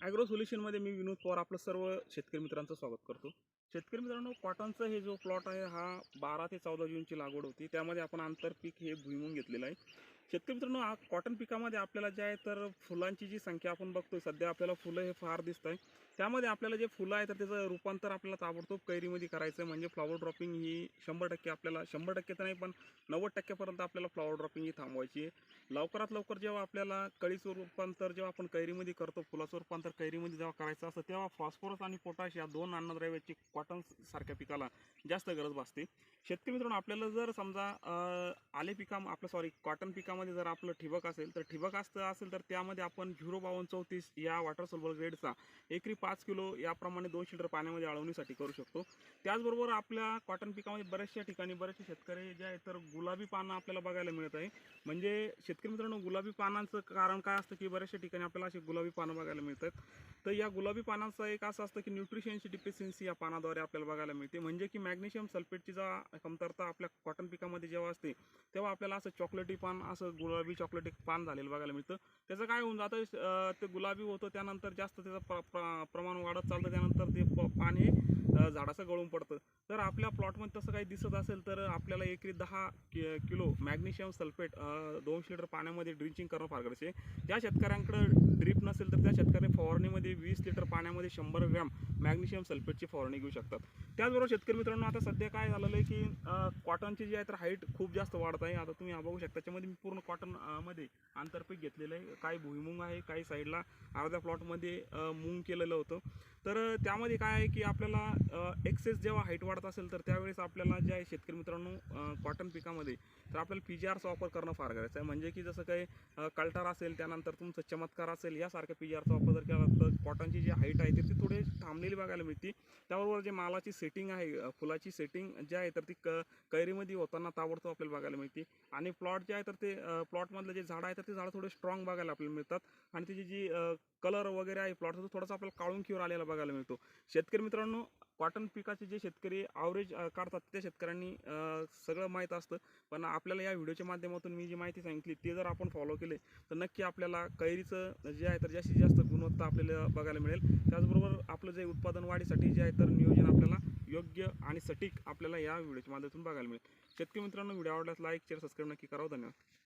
Agro सोल्युशनमध्ये मी विनोद पवार आपलं सर्व शेतकरी मित्रांचं स्वागत करतो. शेतकरी मित्रांनो कॉटनचं हे जो प्लॉट आहे हा बारा ते चौदा जूनची लागवड होती. त्यामध्ये आपण आंतरपीक हे भुईमुंग घेतलेलं आहे. शेतकरी मित्रांनो हा कॉटन पिकामध्ये आपल्याला जे आहे तर फुलांची जी संख्या आपण बघतोय सध्या आपल्याला फुलं हे फार दिसत आहे त्यामध्ये आपल्याला जे फुलं आहे तर त्याचं रूपांतर आपल्याला ताबडतोब कैरीमध्ये करायचं आहे म्हणजे फ्लॉवर ड्रॉपिंग ही शंभर टक्के आपल्याला शंभर टक्के तर नाही पण नव्वद टक्क्यापर्यंत आपल्याला फ्लॉवर ड्रॉपिंग ही थांबवायची आहे. लवकरात लवकर जेव्हा आपल्याला कळीचं रूपांतर जेव्हा आपण कैरीमध्ये करतो फुलाचं रूपांतर कैरीमध्ये जेव्हा करायचं असतं तेव्हा फॉस्फरस आणि पोटॅश या दोन अन्नद्रव्याची कॉटन सारख्या पिकाला जास्त गरज भासते. शेतकरी मित्रांनो आपल्याला जर समजा आले पिका आपलं सॉरी कॉटन त्यामध्ये जर आपलं ठिबक असेल तर ठिबक असतं असेल तर त्यामध्ये आपण झिरो बावन्न चौतीस या वॉटर सोल्बर ग्रेडचा एकरी पाच किलो याप्रमाणे दोन लिटर पाण्यामध्ये आळवणीसाठी करू शकतो. त्याचबरोबर आपल्या कॉटन पिकामध्ये बऱ्याचशा ठिकाणी बरेचसे शेतकरी जे आहे तर गुलाबी पानं आपल्याला बघायला मिळत आहे. म्हणजे शेतकरी मित्रांनो गुलाबी पानांचं कारण काय असतं की बऱ्याचशा ठिकाणी आपल्याला अशी गुलाबी पानं बघायला मिळतात. तर या गुलाबी पानांचं एक असं असतं की न्यूट्रिशनची डिफिशियन्सी या पानाद्वारे आपल्याला बघायला मिळते. म्हणजे की मॅग्नेशियम सल्फेटची जा कमतरता आपल्या कॉटन पिकामध्ये जेव्हा असते तेव्हा आपल्याला असं चॉकलेटी पान असं गुलाबी चॉकलेटी पान झालेलं बघायला मिळतं. त्याचं काय होऊन जातं ते गुलाबी होतं त्यानंतर जास्त त्याचं प्र प्र- प्रमाण वाढत चालतं त्यानंतर ते प- पान हे झाडाचं गळून पडतं. तर आपल्या प्लॉटमध्ये तसं काही दिसत असेल तर आपल्याला एकरी दहा कि किलो मॅग्नेशियम सल्फेट दोनशे लिटर पाण्यामध्ये ड्रिंचिंग करणं फार गरजेचं आहे. ज्या शेतकऱ्यांकडं ड्रीप नसेल तर त्या शेतकऱ्यांनी फवारणीमध्ये लिटर पाण्यामध्ये शंभर ग्रॅम मॅग्नेशियम सल्फेटची फवारणी घेऊ शकतात. त्याचबरोबर शेतकरी मित्रांनो आता सध्या काय झालेलं आहे की कॉटनची जी आहे तर हाईट खूप जास्त वाढत आहे. आता तुम्ही हा बघू शकता त्याच्यामध्ये मी पूर्ण कॉटनमध्ये आंतरपीक घेतलेलं आहे. काही भुईमुंग आहे काही साईडला अर्ध्या प्लॉटमध्ये मूंग केलेलं होतं. तर त्यामध्ये काय आहे की आपल्याला एक्सेस जेव्हा हाईट वाढत असेल तर त्यावेळेस आपल्याला जे आहे शेतकरी मित्रांनो कॉटन पिकामध्ये तर आपल्याला पी जी आरचा वापर करणं फार गरजेचं आहे. म्हणजे की जसं काही कल्टर कल्टार असेल त्यानंतर तुमचं चमत्कार असेल यासारख्या पी जी आरचा वापर जर केला तर कॉटनची जी हाईट आहे तर ती थोडी थांबलेली बघायला मिळते. त्याबरोबर जे मालाची सेटिंग आहे फुलाची सेटिंग जी आहे तर ती क कैरीमध्ये होताना ताबडतोब आपल्याला बघायला मिळते. आणि प्लॉट जे आहे तर ते प्लॉटमधलं जे झाडं आहे तर ते झाडं थोडे स्ट्रॉंग बघायला आपल्याला मिळतात. आणि त्याची जी कलर वगैरे आहे प्लॉटचा तो थोडासा आपल्याला काळून किवर आलेला बघायला मिळतो. शेतकरी मित्रांनो कॉटन पिकाचे जे शेतकरी आवरेज काढतात त्या शेतकऱ्यांनी सगळं माहीत असतं. पण आपल्याला या व्हिडिओच्या माध्यमातून मी जी माहिती सांगितली ते जर आपण फॉलो केले तर नक्की आपल्याला कैरीचं जे आहे तर जास्तीत जास्त गुणवत्ता आपल्याला बघायला मिळेल. त्याचबरोबर आपलं जे उत्पादन वाढीसाठी जे आहे तर नियोजन आपल्याला योग्य आणि सटीक आपल्याला या व्हिडिओच्या माध्यमातून बघायला मिळेल. शेतकरी मित्रांनो व्हिडिओ आवडल्यास लाईक शेअर सबस्क्राईब नक्की करावं. धन्यवाद.